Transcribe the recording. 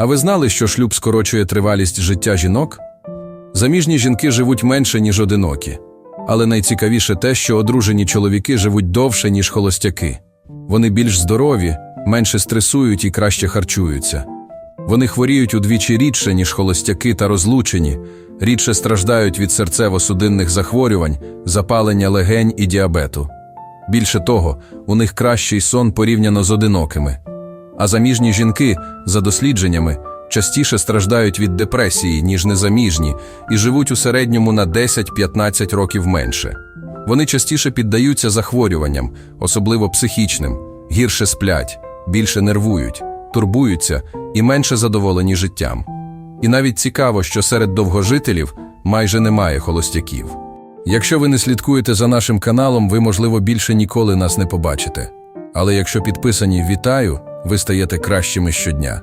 А ви знали, що шлюб скорочує тривалість життя жінок? Заміжні жінки живуть менше, ніж одинокі. Але найцікавіше те, що одружені чоловіки живуть довше, ніж холостяки. Вони більш здорові, менше стресують і краще харчуються. Вони хворіють удвічі рідше, ніж холостяки та розлучені, рідше страждають від серцево-судинних захворювань, запалення легень і діабету. Більше того, у них кращий сон порівняно з одинокими. А заміжні жінки, за дослідженнями, частіше страждають від депресії, ніж незаміжні, і живуть у середньому на 10-15 років менше. Вони частіше піддаються захворюванням, особливо психічним, гірше сплять, більше нервують, турбуються і менше задоволені життям. І навіть цікаво, що серед довгожителів майже немає холостяків. Якщо ви не слідкуєте за нашим каналом, ви, можливо, більше ніколи нас не побачите. Але якщо підписані, вітаю, ви стаєте кращими щодня.